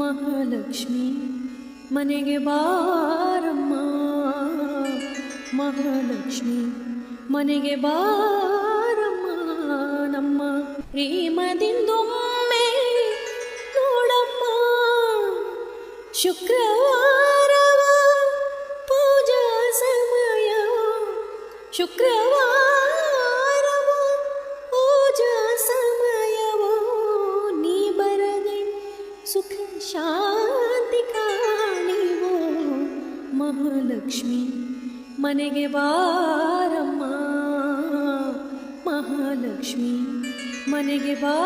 ಮಹಾಲಕ್ಷ್ಮಿ ಮನೆಗೆ ಬಾರಮ್ಮ. ಮಹಾಲಕ್ಷ್ಮಿ ಮನೆಗೆ ಬಾರಮ್ಮ ನಮ್ಮ ಪ್ರೇಮದಿಂದೊಮ್ಮೆ ನೋಡಮ್ಮ. ಶುಕ್ರವಾರ ಪೂಜಾ ಸಮಯ ಶುಕ್ರವಾರವ ಶಾಂತಿ ಕಾಣಿವೋ ಮಹಾಲಕ್ಷ್ಮಿ ಮನೆಗೆ ಬಾರಮ್ಮ ಮಹಾಲಕ್ಷ್ಮಿ ಮನೆಗೆ ಬಾ